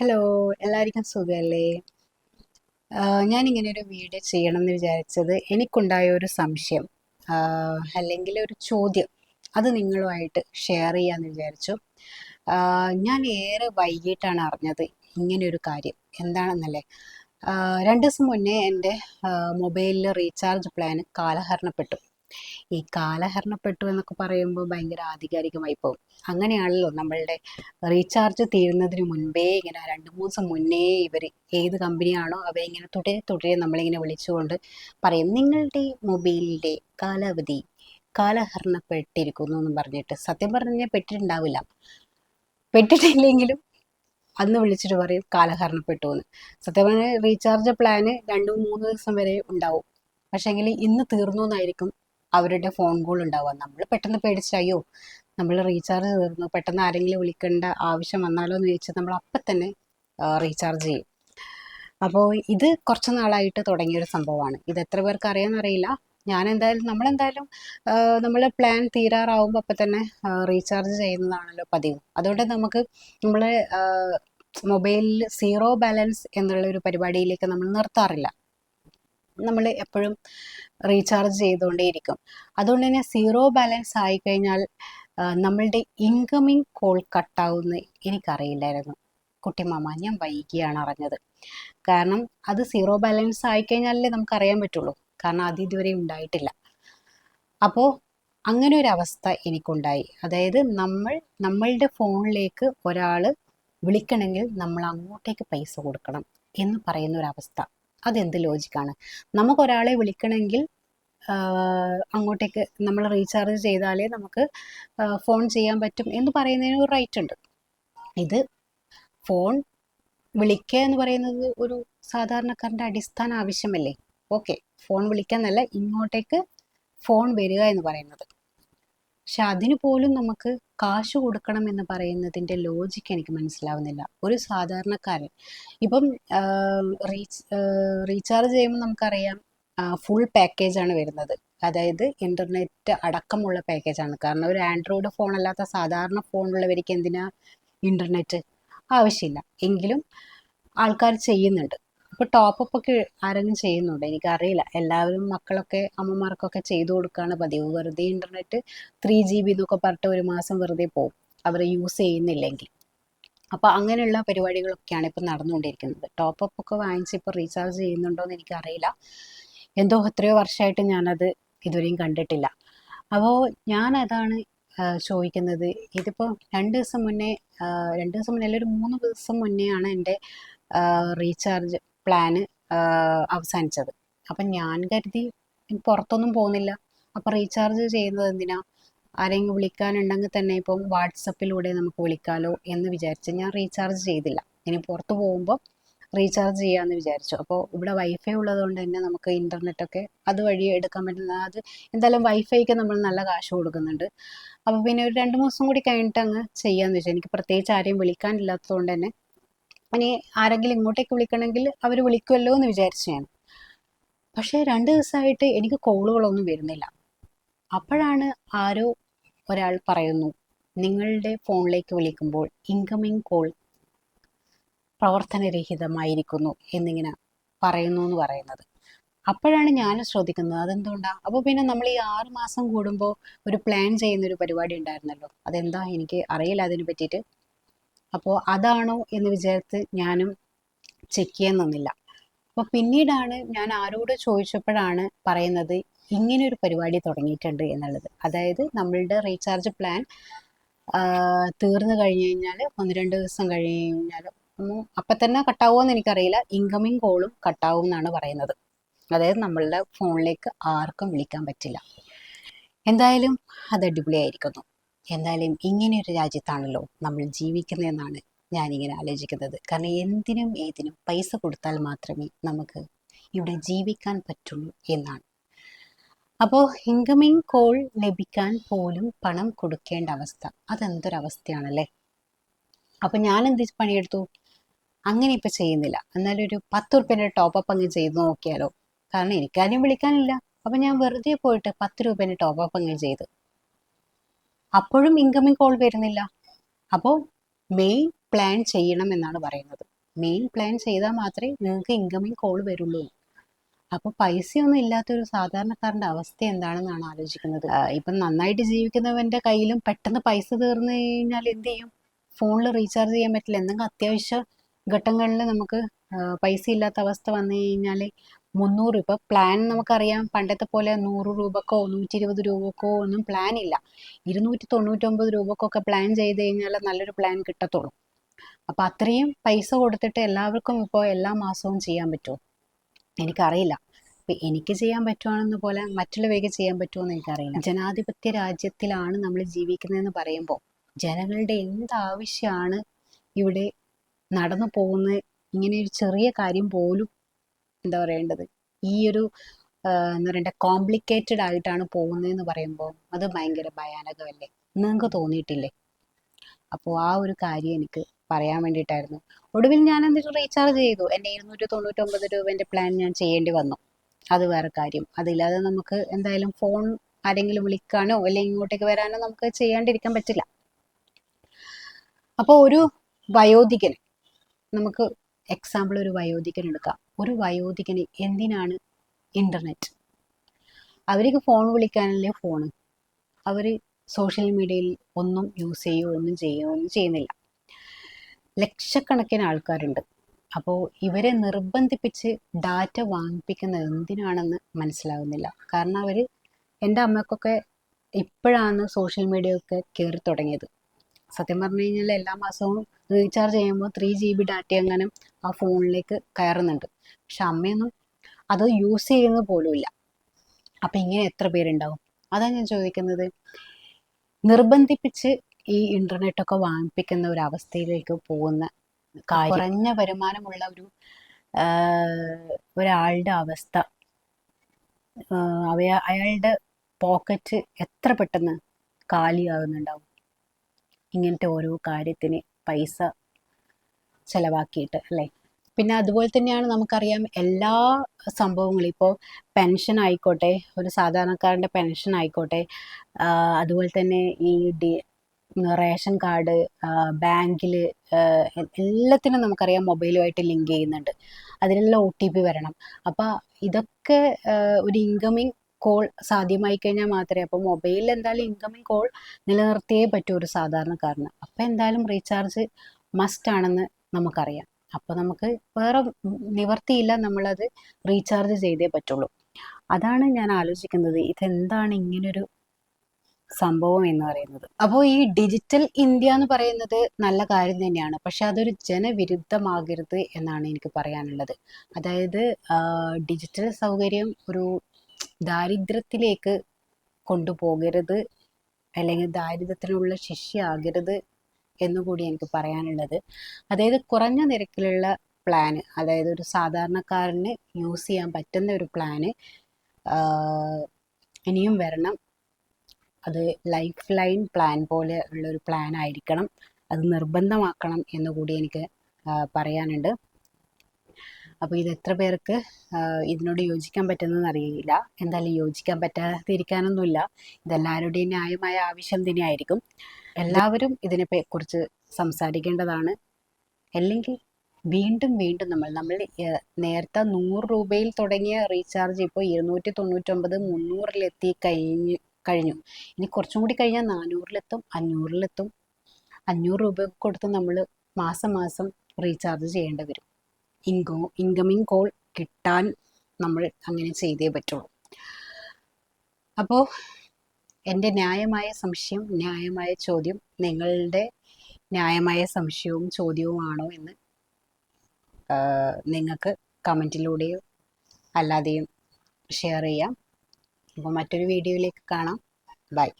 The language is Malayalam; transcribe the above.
ഹലോ എല്ലാവർക്കും സുഖമല്ലേ ഞാനിങ്ങനെ ഒരു വീഡിയോ ചെയ്യണം എന്ന് വിചാരിച്ചത്. എനിക്കുണ്ടായ ഒരു സംശയം അല്ലെങ്കിൽ ഒരു ചോദ്യം. അത് നിങ്ങളുമായിട്ട് ഷെയർ ചെയ്യാമെന്ന് വിചാരിച്ചു. ഞാൻ ഏറെ വൈകിട്ടാണ് അറിഞ്ഞത് ഇങ്ങനെ ഒരു കാര്യം. എന്താണെന്നല്ലേ? രണ്ട് ദിവസം മുന്നേ എന്റെ മൊബൈലിൽ റീചാർജ് പ്ലാൻ കാലഹരണപ്പെട്ടു. ഈ കാലഹരണപ്പെട്ടു എന്നൊക്കെ പറയുമ്പോൾ ഭയങ്കര ആധികാരികമായി പോകും. അങ്ങനെയാണല്ലോ നമ്മളുടെ റീചാർജ് തീരുന്നതിന് മുൻപേ ഇങ്ങനെ രണ്ട് മൂന്ന് ദിവസം മുന്നേ ഇവർ ഏത് കമ്പനിയാണോ അവരെ ഇങ്ങനെ തുടരെ തുടരെ നമ്മളിങ്ങനെ വിളിച്ചുകൊണ്ട് പറയും നിങ്ങളുടെ മൊബൈലിന്റെ കാലാവധി കാലഹരണപ്പെട്ടിരിക്കുന്നു എന്ന് പറഞ്ഞിട്ട്. സത്യം പറഞ്ഞാൽ പെട്ടിട്ടുണ്ടാവില്ല. പെട്ടിട്ടില്ലെങ്കിലും അന്ന് വിളിച്ചിട്ട് പറയും കാലഹരണപ്പെട്ടു എന്ന്. സത്യം പറഞ്ഞാൽ റീചാർജ് പ്ലാന് രണ്ടു മൂന്ന് ദിവസം വരെ ഉണ്ടാവും. പക്ഷേങ്കിൽ ഇന്ന് തീർന്നു എന്നായിരിക്കും അവരുടെ ഫോൺ കോൾ ഉണ്ടാവുക. നമ്മൾ പെട്ടെന്ന് പേടിച്ചയ്യോ നമ്മൾ റീചാർജ് തീർന്നു. പെട്ടെന്ന് ആരെങ്കിലും വിളിക്കേണ്ട ആവശ്യം വന്നാലോ എന്ന് ചോദിച്ചാൽ നമ്മൾ അപ്പം തന്നെ റീചാർജ് ചെയ്യും. അപ്പോൾ ഇത് കുറച്ച് നാളായിട്ട് തുടങ്ങിയൊരു സംഭവമാണ്. ഇത് എത്ര പേർക്ക് അറിയാമെന്നറിയില്ല ഞാൻ എന്തായാലും നമ്മളെന്തായാലും നമ്മൾ പ്ലാൻ തീരാറാവുമ്പോൾ അപ്പം തന്നെ റീചാർജ് ചെയ്യുന്നതാണല്ലോ പതിവ്. അതുകൊണ്ട് നമുക്ക് നമ്മൾ മൊബൈലിൽ സീറോ ബാലൻസ് എന്നുള്ള ഒരു പരിപാടിയിലേക്ക് നമ്മൾ നിർത്താറില്ല. നമ്മൾ എപ്പോഴും റീചാർജ് ചെയ്തുകൊണ്ടേയിരിക്കും. അതുകൊണ്ട് തന്നെ സീറോ ബാലൻസ് ആയിക്കഴിഞ്ഞാൽ നമ്മളുടെ ഇൻകമിങ് കോൾ കട്ടാവുമെന്ന് എനിക്കറിയില്ലായിരുന്നു. കുട്ടിമാമ ഞാൻ വൈകിയാണ് അറിഞ്ഞത്. കാരണം അത് സീറോ ബാലൻസ് ആയിക്കഴിഞ്ഞാലേ നമുക്കറിയാൻ പറ്റുള്ളൂ. കാരണം അത് ഇതുവരെ ഉണ്ടായിട്ടില്ല. അപ്പോൾ അങ്ങനെ ഒരു അവസ്ഥ എനിക്കുണ്ടായി. അതായത് നമ്മൾ നമ്മളുടെ ഫോണിലേക്ക് ഒരാൾ വിളിക്കണമെങ്കിൽ നമ്മൾ അങ്ങോട്ടേക്ക് പൈസ കൊടുക്കണം എന്ന് പറയുന്ന ഒരു അവസ്ഥ അതെന്ത് ലോജിക്കാണ്? നമുക്കൊരാളെ വിളിക്കണമെങ്കിൽ അങ്ങോട്ടേക്ക് നമ്മൾ റീചാർജ് ചെയ്താലേ നമുക്ക് ഫോൺ ചെയ്യാൻ പറ്റും എന്ന് പറയുന്നതിന് ഒരു റൈറ്റ് ഉണ്ട്. ഇത് ഫോൺ വിളിക്കുക എന്ന് പറയുന്നത് ഒരു സാധാരണക്കാരന്റെ അടിസ്ഥാന ആവശ്യമല്ലേ? ഓക്കെ ഫോൺ വിളിക്കാന്നല്ല ഇങ്ങോട്ടേക്ക് ഫോൺ വരിക എന്ന് പറയുന്നത്. പക്ഷെ അതിന് പോലും നമുക്ക് കാശ് കൊടുക്കണം എന്ന് പറയുന്നതിന്റെ ലോജിക്ക് എനിക്ക് മനസ്സിലാവുന്നില്ല. ഒരു സാധാരണക്കാരൻ. ഇപ്പം റീച്ച് റീചാർജ് ചെയ്യുമ്പോൾ നമുക്കറിയാം ഫുൾ പാക്കേജാണ് വരുന്നത്. അതായത് ഇന്റർനെറ്റ് അടക്കമുള്ള പാക്കേജാണ് കാരണം ഒരു ആൻഡ്രോയിഡ് ഫോൺ അല്ലാത്ത സാധാരണ ഫോണുള്ളവർക്ക് എന്തിനാ ഇന്റർനെറ്റ് ആവശ്യമില്ല. എങ്കിലും ആൾക്കാർ ചെയ്യുന്നുണ്ട്. ഇപ്പോൾ ടോപ്പപ്പ് ഒക്കെ ആരെങ്കിലും ചെയ്യുന്നുണ്ട്? എനിക്കറിയില്ല. എല്ലാവരും മക്കളൊക്കെ അമ്മമാർക്കൊക്കെ ചെയ്തു കൊടുക്കുകയാണ് പതിവ്. വെറുതെ ഇന്റർനെറ്റ് ത്രീ ജി ബി എന്നൊക്കെ പറഞ്ഞിട്ട് ഒരു മാസം വെറുതെ പോകും. അവർ യൂസ് ചെയ്യുന്നില്ലെങ്കിൽ. അപ്പോൾ അങ്ങനെയുള്ള പരിപാടികളൊക്കെയാണ് ഇപ്പോൾ നടന്നുകൊണ്ടിരിക്കുന്നത്. ടോപ്പപ്പ് ഒക്കെ വാങ്ങിച്ച് ഇപ്പോൾ റീചാർജ് ചെയ്യുന്നുണ്ടോ എന്ന് എനിക്കറിയില്ല. എന്തോ എത്രയോ വർഷമായിട്ട് ഞാനത് ഇതുവരെയും കണ്ടിട്ടില്ല. അപ്പോൾ ഞാൻ അതാണ് ചോദിക്കുന്നത്. ഇതിപ്പോൾ രണ്ട് ദിവസം മുന്നേ രണ്ട് ദിവസം മുന്നേ അല്ലെങ്കിൽ ഒരു മൂന്ന് ദിവസം മുന്നേ ആണ് എന്റെ റീചാർജ് പ്ലാന് അവസാനിച്ചത്. അപ്പം ഞാൻ കരുതി പുറത്തൊന്നും പോകുന്നില്ല. അപ്പം റീചാർജ് ചെയ്യുന്നത് എന്തിനാ? ആരെങ്കിലും വിളിക്കാനുണ്ടെങ്കിൽ തന്നെ ഇപ്പം വാട്സപ്പിലൂടെ നമുക്ക് വിളിക്കാലോ എന്ന് വിചാരിച്ച് ഞാൻ റീചാർജ് ചെയ്തില്ല. ഇനി പുറത്ത് പോകുമ്പോൾ റീചാർജ് ചെയ്യാമെന്ന് വിചാരിച്ചു. അപ്പോൾ ഇവിടെ വൈഫൈ ഉള്ളതുകൊണ്ട് തന്നെ നമുക്ക് ഇന്റർനെറ്റൊക്കെ അതുവഴി എടുക്കാൻ പറ്റുന്ന അത് എന്തായാലും വൈഫൈക്ക് നമ്മൾ നല്ല കാശ് കൊടുക്കുന്നുണ്ട്. അപ്പോൾ പിന്നെ ഒരു രണ്ട് മാസം കൂടി കഴിഞ്ഞിട്ട് അങ്ങ് ചെയ്യാമെന്ന് വെച്ചാൽ എനിക്ക് പ്രത്യേകിച്ച് ആരെയും വിളിക്കാനില്ലാത്തതുകൊണ്ട് തന്നെ ഇനി ആരെങ്കിലും ഇങ്ങോട്ടേക്ക് വിളിക്കണമെങ്കിൽ അവർ വിളിക്കുമല്ലോ എന്ന് വിചാരിച്ചു ഞാൻ പക്ഷേ രണ്ട് ദിവസമായിട്ട് എനിക്ക് കോളുകളൊന്നും വരുന്നില്ല. അപ്പോഴാണ് ആരോ ഒരാൾ പറയുന്നു നിങ്ങളുടെ ഫോണിലേക്ക് വിളിക്കുമ്പോൾ ഇൻകമിങ് കോൾ പ്രവർത്തനരഹിതമായിരിക്കുന്നു എന്നിങ്ങനെ പറയുന്നു എന്ന് പറയുന്നത്. അപ്പോഴാണ് ഞാൻ ശ്രദ്ധിക്കുന്നത് അതെന്തുകൊണ്ടാണ് അപ്പോൾ പിന്നെ നമ്മൾ ഈ ആറ് മാസം കൂടുമ്പോൾ ഒരു പ്ലാൻ ചെയ്യുന്ന ഒരു പരിപാടി ഉണ്ടായിരുന്നല്ലോ. അതെന്താ? എനിക്ക് അറിയില്ല അതിനെ പറ്റിയിട്ട്. അപ്പോൾ അതാണോ എന്ന് വിചാരിച്ച് ഞാനും ചെക്ക് ചെയ്യാൻ നിന്നില്ല. അപ്പോൾ പിന്നീടാണ് ഞാൻ ആരോട് ചോദിച്ചപ്പോഴാണ് പറയുന്നത് ഇങ്ങനെ ഒരു പരിപാടി തുടങ്ങിയിട്ടുണ്ട് എന്നുള്ളത്. അതായത് നമ്മളുടെ റീചാർജ് പ്ലാൻ തീർന്നു കഴിഞ്ഞു കഴിഞ്ഞാൽ ഒന്ന് രണ്ട് ദിവസം കഴിഞ്ഞ് കഴിഞ്ഞാൽ അപ്പം തന്നെ കട്ടാവുമെന്ന് എനിക്കറിയില്ല. ഇൻകമിങ് കോളും കട്ടാവും എന്നാണ് പറയുന്നത്. അതായത് നമ്മളുടെ ഫോണിലേക്ക് ആർക്കും വിളിക്കാൻ പറ്റില്ല. എന്തായാലും അത് അടിപൊളിയായിരിക്കുന്നു. എന്തായാലും ഇങ്ങനെ ഒരു രാജ്യത്താണല്ലോ നമ്മൾ ജീവിക്കുന്നതെന്നാണ് ഞാനിങ്ങനെ ആലോചിക്കുന്നത്. കാരണം എന്തിനും ഏതിനും പൈസ കൊടുത്താൽ മാത്രമേ നമുക്ക് ഇവിടെ ജീവിക്കാൻ പറ്റുള്ളൂ എന്നാണ്. അപ്പോൾ ഇൻകമിങ് കോൾ ലഭിക്കാൻ പോലും പണം കൊടുക്കേണ്ട അവസ്ഥ. അതെന്തൊരവസ്ഥയാണല്ലേ? അപ്പം ഞാൻ എന്ത് പണിയെടുത്തു? അങ്ങനെ ഇപ്പം ചെയ്യുന്നില്ല. എന്നാലും ഒരു പത്ത് റുപ്യന്റെ ടോപ്പപ്പ് അങ്ങ് ചെയ്ത് നോക്കിയാലോ? കാരണം എനിക്കാരും വിളിക്കാനില്ല. അപ്പം ഞാൻ വെറുതെ പോയിട്ട് പത്ത് രൂപേന്റെ ടോപ്പപ്പ് അങ്ങ് ചെയ്ത് അപ്പോഴും ഇൻകമിങ് കോൾ വരുന്നില്ല. അപ്പോൾ മെയിൻ പ്ലാൻ ചെയ്യണം എന്നാണ് പറയുന്നത്. മെയിൻ പ്ലാൻ ചെയ്താൽ മാത്രമേ നിങ്ങൾക്ക് ഇൻകമിങ് കോൾ വരുള്ളൂ. അപ്പോൾ പൈസയൊന്നും ഇല്ലാത്തൊരു സാധാരണക്കാരന്റെ അവസ്ഥ എന്താണെന്നാണ് ആലോചിക്കുന്നത്. ഇപ്പം നന്നായിട്ട് ജീവിക്കുന്നവന്റെ കയ്യിലും പെട്ടെന്ന് പൈസ തീർന്നു കഴിഞ്ഞാൽ എന്ത് ചെയ്യും? ഫോണിൽ റീചാർജ് ചെയ്യാൻ പറ്റില്ല. എന്തെങ്കിലും അത്യാവശ്യ ഘട്ടങ്ങളിൽ നമുക്ക് പൈസ ഇല്ലാത്ത അവസ്ഥ വന്നു കഴിഞ്ഞാൽ മുന്നൂറ്. രൂപ പ്ലാൻ നമുക്കറിയാം പണ്ടത്തെ പോലെ നൂറ് രൂപക്കോ നൂറ്റി ഇരുപത് രൂപക്കോ ഒന്നും പ്ലാൻ ഇല്ല. ഇരുന്നൂറ്റി തൊണ്ണൂറ്റൊമ്പത് രൂപക്കൊക്കെ പ്ലാൻ ചെയ്ത് കഴിഞ്ഞാൽ നല്ലൊരു പ്ലാൻ കിട്ടത്തുള്ളൂ. അപ്പം അത്രയും പൈസ കൊടുത്തിട്ട് എല്ലാവർക്കും ഇപ്പോൾ എല്ലാ മാസവും ചെയ്യാൻ പറ്റുമോ? എനിക്കറിയില്ല. ഇപ്പം എനിക്ക് ചെയ്യാൻ പറ്റുവാണെന്ന് പോലെ മറ്റുള്ളവർക്ക് ചെയ്യാൻ പറ്റുമോ എനിക്കറിയില്ല. ജനാധിപത്യ രാജ്യത്തിലാണ് നമ്മൾ ജീവിക്കുന്നതെന്ന് പറയുമ്പോൾ ജനങ്ങളുടെ എന്ത് ആവശ്യമാണ് ഇവിടെ നടന്നു പോകുന്ന ഇങ്ങനെ ഒരു ചെറിയ കാര്യം പോലും എന്താ പറയേണ്ടത്? ഈ ഒരു എന്താ പറയണ്ടേ കോംപ്ലിക്കേറ്റഡ് ആയിട്ടാണ് പോകുന്നതെന്ന് പറയുമ്പോൾ അത് ഭയങ്കര ഭയാനകമല്ലേ? നിങ്ങൾക്ക് തോന്നിയിട്ടില്ലേ? അപ്പോൾ ആ ഒരു കാര്യം എനിക്ക് പറയാൻ വേണ്ടിയിട്ടായിരുന്നു. ഒടുവിൽ ഞാൻ എന്നിട്ട് റീചാർജ് ചെയ്തു? എന്റെ ഇരുന്നൂറ്റി തൊണ്ണൂറ്റൊമ്പത് രൂപേന്റെ പ്ലാൻ ഞാൻ ചെയ്യേണ്ടി വന്നു. അത് വേറെ കാര്യം. അതില്ലാതെ നമുക്ക് എന്തായാലും ഫോൺ ആരെങ്കിലും വിളിക്കാനോ അല്ലെങ്കിൽ ഇങ്ങോട്ടേക്ക് വരാനോ നമുക്ക് ചെയ്യാണ്ടിരിക്കാൻ പറ്റില്ല. അപ്പോൾ ഒരു വയോധികൻ നമുക്ക് എക്സാമ്പിൾ ഒരു വയോധികൻ എടുക്കാം. ഒരു വയോധികന് എന്തിനാണ് ഇന്റർനെറ്റ് അവർക്ക് ഫോൺ വിളിക്കാനല്ലേ ഫോണ് അവർ സോഷ്യൽ മീഡിയയിൽ ഒന്നും യൂസ് ചെയ്യുകയോ ഒന്നും ചെയ്യുകയോ ഒന്നും ചെയ്യുന്നില്ല. ലക്ഷക്കണക്കിന് ആൾക്കാരുണ്ട്. അപ്പോൾ ഇവരെ നിർബന്ധിപ്പിച്ച് ഡാറ്റ വാങ്ങിപ്പിക്കുന്നത് എന്തിനാണെന്ന് മനസ്സിലാകുന്നില്ല കാരണം അവർ എന്റെ അമ്മക്കൊക്കെ ഇപ്പോഴാണ് സോഷ്യൽ മീഡിയ ഒക്കെ കയറി തുടങ്ങിയത്. സത്യം പറഞ്ഞു കഴിഞ്ഞാൽ എല്ലാ മാസവും റീചാർജ് ചെയ്യുമ്പോൾ ത്രീ ജി ബി ഡാറ്റ അങ്ങനെ ആ ഫോണിലേക്ക് കയറുന്നുണ്ട്. പക്ഷെ അമ്മയൊന്നും അത് യൂസ് ചെയ്യുന്നത് പോലുമില്ല അപ്പം ഇങ്ങനെ എത്ര പേരുണ്ടാവും? അതാണ് ഞാൻ ചോദിക്കുന്നത്. നിർബന്ധിപ്പിച്ച് ഈ ഇന്റർനെറ്റ് ഒക്കെ വാങ്ങിപ്പിക്കുന്ന ഒരു അവസ്ഥയിലേക്ക് പോകുന്ന കുറഞ്ഞ വരുമാനമുള്ള ഒരു ഒരാളുടെ അവസ്ഥ അവയ അയാളുടെ പോക്കറ്റ് എത്ര പെട്ടെന്ന് കാലിയാകുന്നുണ്ടാവും ഇങ്ങനത്തെ ഓരോ കാര്യത്തിന് പൈസ ചിലവാക്കിയിട്ട് അല്ലേ? പിന്നെ അതുപോലെ തന്നെയാണ് നമുക്കറിയാം എല്ലാ സംഭവങ്ങളും. ഇപ്പോൾ പെൻഷൻ ആയിക്കോട്ടെ ഒരു സാധാരണക്കാരന്റെ പെൻഷൻ ആയിക്കോട്ടെ അതുപോലെ തന്നെ ഈ ഡി റേഷൻ കാർഡ് ബാങ്കിൽ എല്ലാത്തിനും നമുക്കറിയാം മൊബൈലുമായിട്ട് ലിങ്ക് ചെയ്യുന്നുണ്ട്. അതിനെല്ലാം ഒ ടി പി വരണം. അപ്പോൾ ഇതൊക്കെ ഒരു ഇൻകമിങ് കോൾ സാധ്യമായി കഴിഞ്ഞാൽ മാത്രമേ അപ്പോൾ മൊബൈലിൽ എന്തായാലും ഇൻകമിങ് കോൾ നിലനിർത്തിയേ പറ്റൂ ഒരു സാധാരണക്കാരന്. അപ്പോൾ എന്തായാലും റീചാർജ് മസ്റ്റ് ആണെന്ന് നമുക്കറിയാം. അപ്പോൾ നമുക്ക് വേറെ നിവർത്തിയില്ല നമ്മളത് റീചാർജ് ചെയ്തേ പറ്റുള്ളൂ. അതാണ് ഞാൻ ആലോചിക്കുന്നത്. ഇതെന്താണ് ഇങ്ങനൊരു സംഭവം എന്ന് പറയുന്നത്? അപ്പോൾ ഈ ഡിജിറ്റൽ ഇന്ത്യ എന്ന് പറയുന്നത് നല്ല കാര്യം തന്നെയാണ്. പക്ഷെ അതൊരു ജനവിരുദ്ധമാകരുത് എന്നാണ് എനിക്ക് പറയാനുള്ളത്. അതായത് ഡിജിറ്റൽ സൗകര്യം ഒരു ദാരിദ്ര്യത്തിലേക്ക് കൊണ്ടുപോകരുത് അല്ലെങ്കിൽ ദാരിദ്ര്യത്തിനുള്ള ശിഷ്യയാകരുത് എന്നുകൂടി എനിക്ക് പറയാനുള്ളത്. അതായത് കുറഞ്ഞ നിരക്കിലുള്ള പ്ലാന് അതായത് ഒരു സാധാരണക്കാരന് യൂസ് ചെയ്യാൻ പറ്റുന്ന ഒരു പ്ലാന് ഇനിയും വരണം. അത് ലൈഫ് ലൈൻ പ്ലാൻ പോലെ ഉള്ള ഒരു പ്ലാൻ ആയിരിക്കണം. അത് നിർബന്ധമാക്കണം എന്നുകൂടി എനിക്ക് പറയാനുണ്ട്. അപ്പോൾ ഇത് എത്ര പേർക്ക് ഇതിനോട് യോജിക്കാൻ പറ്റുന്നതെന്ന് അറിയില്ല. എന്തായാലും യോജിക്കാൻ പറ്റാതിരിക്കാനൊന്നുമില്ല. ഇതെല്ലാവരുടെയും ന്യായമായ ആവശ്യം തന്നെയായിരിക്കും. എല്ലാവരും ഇതിനെ കുറിച്ച് സംസാരിക്കേണ്ടതാണ്. അല്ലെങ്കിൽ വീണ്ടും വീണ്ടും നമ്മൾ നമ്മൾ നേരത്തെ നൂറ് രൂപയിൽ തുടങ്ങിയ റീചാർജ് ഇപ്പോൾ ഇരുന്നൂറ്റി തൊണ്ണൂറ്റൊമ്പത് മുന്നൂറിലെത്തി കഴിഞ്ഞ് കഴിഞ്ഞു. ഇനി കുറച്ചും കൂടി കഴിഞ്ഞാൽ നാനൂറിലെത്തും അഞ്ഞൂറിലെത്തും. അഞ്ഞൂറ് രൂപ കൊടുത്ത് നമ്മൾ മാസം മാസം റീചാർജ് ചെയ്യേണ്ടി വരും. ഇൻകോ ഇൻകമിങ് കോൾ കിട്ടാൻ നമ്മൾ അങ്ങനെ ചെയ്തേ പറ്റുള്ളൂ. അപ്പോൾ എന്റെ ന്യായമായ സംശയം ന്യായമായ ചോദ്യം നിങ്ങളുടെ ന്യായമായ സംശയവും ചോദ്യവുമാണോ എന്ന് നിങ്ങൾക്ക് കമന്റിലൂടെയോ അല്ലാതെയും ഷെയർ ചെയ്യാം. അപ്പോൾ മറ്റൊരു വീഡിയോയിലേക്ക് കാണാം. ബൈ.